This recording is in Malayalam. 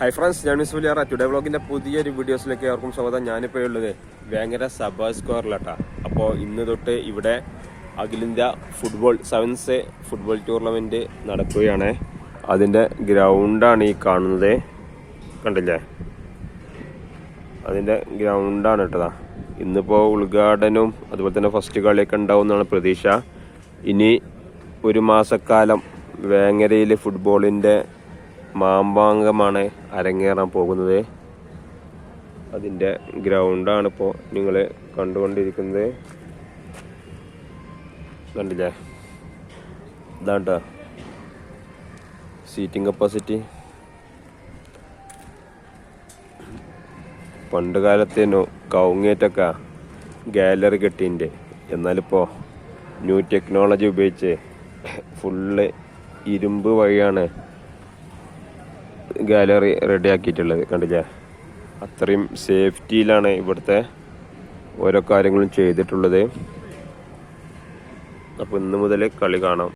ഹൈ ഫ്രണ്ട്സ് ഞാൻ മിസ് വലിയ ടുഡേ വ്ളോഗിന്റെ പുതിയൊരു വീഡിയോസിലേക്ക് അവർക്കും സ്വാഗതം. ഞാനിപ്പോൾ ഉള്ളത് വേങ്ങര സഭ സ്ക്വയറിലാട്ടാ. അപ്പോൾ ഇന്ന് തൊട്ട് ഇവിടെ അഖിലേന്ത്യ ഫുട്ബോൾ സെവൻസ് ഫുട്ബോൾ ടൂർണമെന്റ് നടക്കുകയാണ്. അതിന്റെ ഗ്രൗണ്ടാണ് ഈ കാണുന്നത്. കണ്ടില്ലേ? അതിന്റെ ഗ്രൗണ്ടാണ് കേട്ടതാ ഇന്നിപ്പോൾ ഉദ്ഘാടനവും അതുപോലെ തന്നെ ഫസ്റ്റ് കളിയൊക്കെ ഉണ്ടാവും എന്നാണ് പ്രതീക്ഷ. ഇനി ഒരു മാസക്കാലം വേങ്ങരയിൽ ഫുട്ബോളിന്റെ മാമ്പാങ്കമാണ് അരങ്ങേറാൻ പോകുന്നത്. അതിന്റെ ഗ്രൗണ്ടാണ് ഇപ്പോൾ നിങ്ങൾ കണ്ടുകൊണ്ടിരിക്കുന്നത്. കണ്ടില്ലേ? ഇതാണ്ട സീറ്റിംഗ് കപ്പാസിറ്റി പണ്ട് കാലത്തേനു കൗങ്ങേറ്റൊക്കെ ഗാലറി കെട്ടിന്റെ എന്നാലിപ്പോൾ ന്യൂ ടെക്നോളജി ഉപയോഗിച്ച് ഫുള്ള് ഇരുമ്പ് വഴിയാണ് ഗാലറി റെഡി ആക്കിയിട്ടുള്ളത് കണ്ടില്ലേ? അത്രയും സേഫ്റ്റിയിലാണ് ഇവിടുത്തെ ഓരോ കാര്യങ്ങളും ചെയ്തിട്ടുള്ളത്. അപ്പോൾ ഇന്ന് മുതൽ കളി കാണാം.